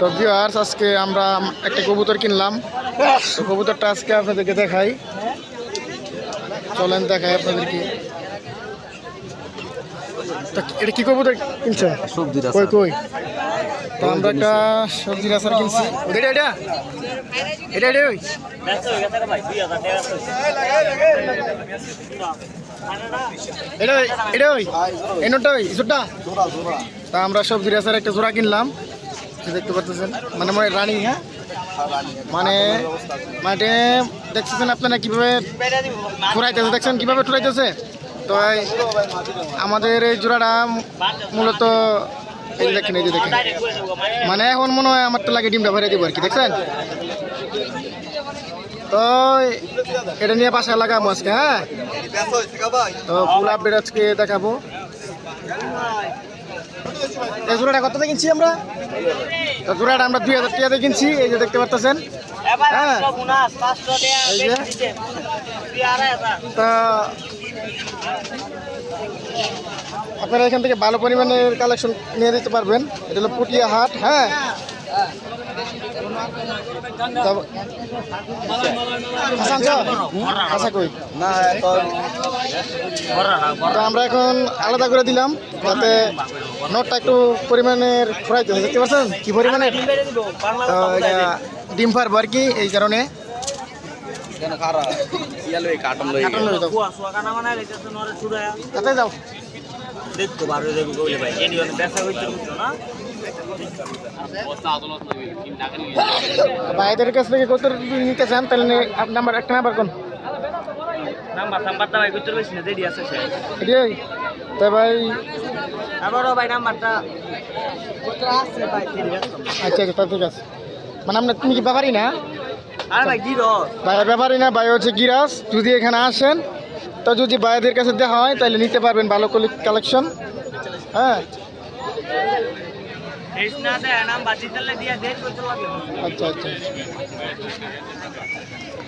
তো ভিউয়ার্স আজকে আমরা একটা কবুতর কিনলাম। তো কবুতরটা আজকে আপনাদেরকে দেখাই। চলেন দেখাই আপনাদেরকে। এটা কি কবুতর কিনছে? সবজি কই কই? তো আমরা একটা সবজির আচার কিনছি। এটা এটা। এটা এটা ওই। এটা এটা ওই। এই নোটটা ওই ইসুরটা তা আমরা সবজির আচার একটা জোড়া কিনলাম। দেখতে পাচ্ছেন? মানে মানে রানিং হ্যাঁ? মানে মানে দেখতেছেন আপনারা কীভাবে ঠুরাইতেছে দেখছেন কীভাবে ঠুরাইতেছে তো আমাদের এই জোড়াটা মূলত এই দেখেন, এই যে দেখেন। মানে এখন মনে হয় আমার তো লাগে ডিমটা ভরে দিব আর কি, দেখছেন? তো এটা নিয়ে বাসায় লাগাবো আজকে হ্যাঁ? তো ফুল আপডেট আজকে দেখাবো। এই জোড়াটা কত দিয়ে কিনছি আমরা? জোড়াটা আমরা দুই হাজার টাকাতে কিনছি এই যে দেখতে পাচ্ছেন হ্যাঁ। এই যে। তা আপনারা এখান থেকে ভালো পরিমাণের কালেকশন নিয়ে দিতে পারবেন। এটা হলো পুটিয়া হাট হ্যাঁ। আমরা এখন আলাদা করে দিলাম যাতে নটটা একটু পরিমাণের ফ্রাইতে দেখতে পাচ্ছেন? কি এটা ডিম পারব আর কি, এই কারণে। তাতে যাও। ভাইদের কাছ থেকে কত নিতে চান, তাহলে নাম্বার একটা নাম্বার কোন? নাম্বার নাম্বারটা ভাই করতে পারছি না রেডি আছে সে। এটাই। তো ভাই আমারও ভাই নাম্বারটা আছে ভাই আচ্ছা আচ্ছা তা ঠিক আছে। মানে আপনার তুমি কি ব্যাপারই না? আরে ভাই গিরো। ভাই ব্যাপারই না ভাই হচ্ছে গিরাস যদি এখানে আসেন তো যদি ভাইদের কাছে দেওয়া হয় তাহলে নিতে পারবেন ভালো কালেকশন হ্যাঁ। লাগে আচ্ছা আচ্ছা।